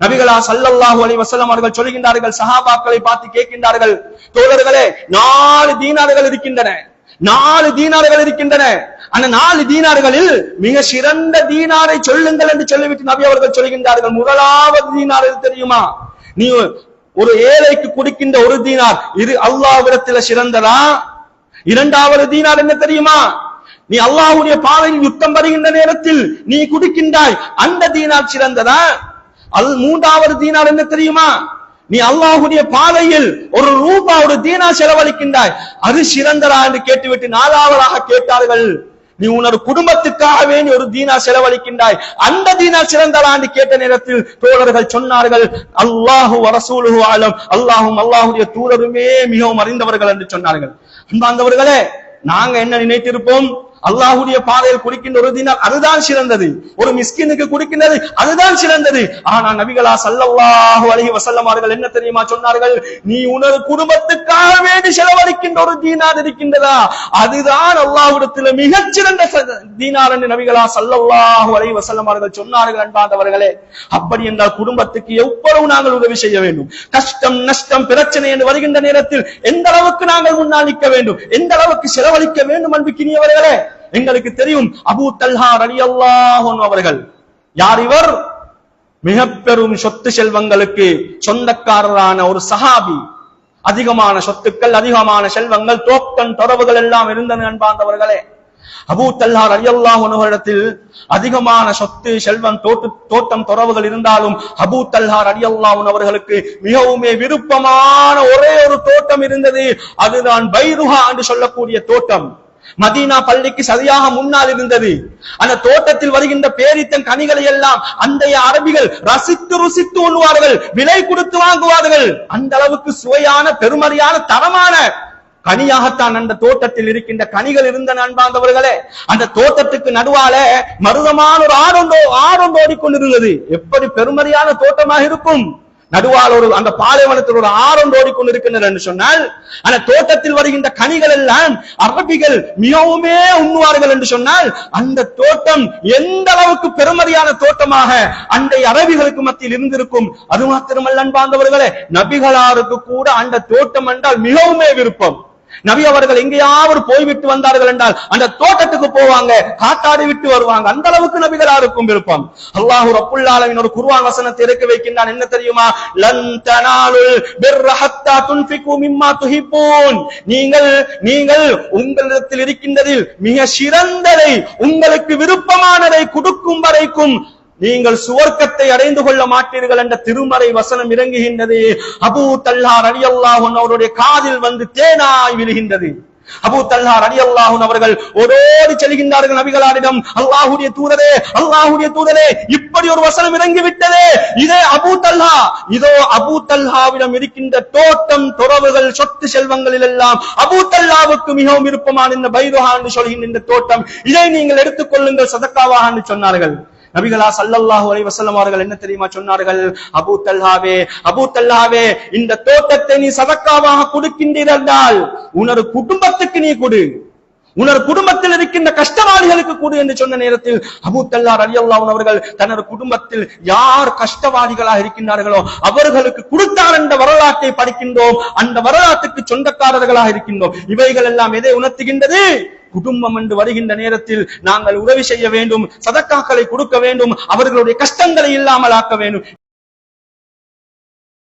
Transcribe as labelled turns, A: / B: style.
A: நபிகளா சல்லல்லாஹு அலி வசலம் அவர்கள் சொல்கின்றார்கள் சஹாபாக்களை பார்த்து கேட்கின்றார்கள் தோழர்களே நாலு தீனார்கள் இருக்கின்றன நாலு தீனார்கள் இருக்கின்றன. அந்த நாலு தீனார்களில் மிக சிறந்த தீனாரை சொல்லுங்கள் என்று சொல்லிவிட்டு நபி அவர்கள் சொல்கின்றார்கள் முதலாவது தீனார் தெரியுமா? நீ ஒரு ஏழைக்கு கொடுக்கின்ற ஒரு தீனார் இது அல்லாஹ்விடத்துல சிறந்ததா? இரண்டாவது தீனார் என்ன தெரியுமா? நீ அல்லாஹுடைய பாதையில் யுத்தம் வருகின்ற நேரத்தில் நீ குடிக்கின்றாய் அந்த தீனார் சிறந்ததா? அல் மூன்றாவது தீனார் என்ன தெரியுமா? நீ அல்லாஹுடைய பாதையில் ஒரு ரூபா ஒரு தீனா செலவழிக்கின்றாய். அது சிறந்தரா என்று கேட்டுவிட்டு நாலாவதாக கேட்டார்கள். நீ உனது குடும்பத்துக்காக வேண்டி ஒரு தீனா செலவழிக்கின்றாய். அந்த தீனா சிறந்ததா என்று கேட்ட நேரத்தில் தோழர்கள் சொன்னார்கள் அல்லாஹு வரசூலுஹு ஆலம் அல்லாஹும் அல்லாஹுடைய தூதருமே மிகவும் அறிந்தவர்கள் என்று சொன்னார்கள். அன்பாந்தவர்களே நாங்க என்ன நினைத்திருப்போம்? அல்லாஹுடைய பாதையில் குடிக்கின்ற ஒரு தினம் அதுதான் சிறந்தது. ஒரு மிஸ்கினுக்கு குடிக்கின்றது அதுதான் சிறந்தது. ஆனா நபிகளா சல்லாஹு அலைஹி வஸல்லம் அவர்கள் என்ன தெரியுமா சொன்னார்கள்? நீ உனது குடும்பத்துக்காக வேண்டி செலவழிக்கின்ற ஒரு தீனார் இருக்கின்றதா? அதுதான் அல்லாஹ்விடத்தில் மிகச்சிறந்த தீனார் என்று நபிகளா சல்லாஹு அலைஹி வஸல்லம் அவர்கள் சொன்னார்கள் அன்பாந்தவர்களே அப்படி என்றால் குடும்பத்துக்கு எவ்வளவு நாங்கள் உதவி செய்ய வேண்டும்? கஷ்டம் நஷ்டம் பிரச்சனை என்று வருகின்ற நேரத்தில் எந்த அளவுக்கு நாங்கள் முன்னால் நிற்க வேண்டும்? எந்த அளவுக்கு செலவழிக்க வேண்டும் அன்புக்கினியவர்களே எங்களுக்கு தெரியும் அபு தல்ஹா அலி அல்லாஹன் அவர்கள். யார் இவர்? மிக பெரும் சொத்து செல்வங்களுக்கு சொந்தக்காரரான ஒரு சஹாபி. அதிகமான சொத்துக்கள் அதிகமான செல்வங்கள் தோக்கன் தொடர்புகள் எல்லாம் இருந்தன அன்பார்ந்தவர்களே. அபூ தல்லார் அரியல்லா உணவரிடத்தில் அதிகமான சொத்து செல்வம் தோட்டு தோட்டம் துறவுகள் இருந்தாலும் அபூ தல்லார் அரியல்லா உணவர்களுக்கு மிகவுமே விருப்பமான ஒரே ஒரு தோட்டம் இருந்தது. அதுதான் பைருஹா என்று சொல்லக்கூடிய தோட்டம். மதீனா பள்ளிக்கு சரியாக முன்னால் இருந்தது. அந்த தோட்டத்தில் வருகின்ற பேரித்தன் கனிகளை எல்லாம் அந்தைய அரபிகள் ரசித்து ருசித்து உண்ணுவார்கள். விலை கொடுத்து வாங்குவார்கள். அந்த அளவுக்கு சுவையான பெருமறியான தரமான கனியாகத்தான் அந்த தோட்டத்தில் இருக்கின்ற கனிகள் இருந்த அன்பாந்தவர்களே அந்த தோட்டத்துக்கு நடுவால மருதமான ஒரு ஆடொண்டோ ஆடொண்டு ஓடிக்கொண்டிருந்தது. எப்படி பெருமதியான தோட்டமாக இருக்கும்? நடுவால் ஒரு அந்த பாலைவனத்தில் ஒரு ஆரம் ஓடிக்கொண்டிருக்கின்றனர் என்று சொன்னால் அந்த தோட்டத்தில் வருகின்ற கனிகள் எல்லாம் அரபிகள் மிகவுமே உண்ணுவார்கள் என்று சொன்னால் அந்த தோட்டம் எந்த அளவுக்கு பெருமதியான தோட்டமாக அண்டை அரபிகளுக்கு மத்தியில் இருந்திருக்கும்? அது மாத்திரமல்ல அன்பார்ந்தவர்களே நபிகளாருக்கு கூட அந்த தோட்டம் என்றால் மிகவுமே விருப்பம். நபி அவர்கள் எங்கேயாவது போய்விட்டு வந்தார்கள் என்றால் அந்த தோட்டத்துக்கு போவாங்க காட்டாடி விட்டு வருவாங்க. அந்த அளவுக்கு நபிகளாருக்கும் விருப்பம். அல்லாஹு ரப்புல் ஒரு குருவான் வசனத்தை இறக்கி வைக்கின்றான். என்ன தெரியுமா? லன் தனாலுல் பிர்ர ஹத்தா துன்ஃபிகு மிம்மா துஹிப்பூன். நீங்கள் நீங்கள் உங்களிடத்தில் இருக்கின்றதில் மிக சிறந்ததை உங்களுக்கு விருப்பமானதை கொடுக்கும் வரைக்கும் நீங்கள் சுவர்க்கத்தை அடைந்து கொள்ள மாட்டீர்கள் என்ற திருமறை வசனம் இறங்குகின்றது. அபூ தல்லார் அலியல்லாஹன் அவருடைய காதில் வந்து தேனாய் விழுகின்றது. அபூ தல்லார் அலியல்லாஹன் அவர்கள் ஓடோடி செல்கின்றார்கள் நபிகளாரிடம் அல்லாஹுடைய தூதரே அல்லாஹுடைய தூதரே இப்படி ஒரு வசனம் இறங்கி விட்டதே இதே அபு தல்லா இதோ அபூ தல்லாவிடம் இருக்கின்ற தோட்டம் துறவுகள் சொத்து செல்வங்களில் எல்லாம் அபு தல்லாவுக்கு மிகவும் விருப்பமான இந்த பைருஹா என்று சொல்கின்ற இந்த தோட்டம். இதை நீங்கள் எடுத்துக்கொள்ளுங்கள் சதக்காவாக என்று சொன்னார்கள். நபிகளா சல்லல்லாஹு அலை வசல்லம் அவர்கள் என்ன தெரியுமா சொன்னார்கள்? அபு தல்லாவே அபு தல்லாவே இந்த தோட்டத்தை நீ சதக்காவாக கொடுக்கின்றிருந்தால் உனது குடும்பத்துக்கு நீ கொடு. உனர் குடும்பத்தில் இருக்கின்ற கஷ்டவாளிகளுக்கு கூடு என்று சொன்ன நேரத்தில் அபூ தல்லார் அலியல்லாஹ் அவர்கள் தனது குடும்பத்தில் யார் கஷ்டவாதிகளாக இருக்கின்றார்களோ அவர்களுக்கு கொடுத்தார் என்ற வரலாற்றை படிக்கின்றோம். அந்த வரலாற்றுக்கு சொந்தக்காரர்களாக இருக்கின்றோம். இவைகள் எல்லாம் எதை உணர்த்துகின்றது? குடும்பம் என்று வருகின்ற நேரத்தில் நாங்கள் உதவி செய்ய வேண்டும் சதக்காக்களை கொடுக்க வேண்டும் அவர்களுடைய கஷ்டங்களை இல்லாமல் ஆக்க வேண்டும்.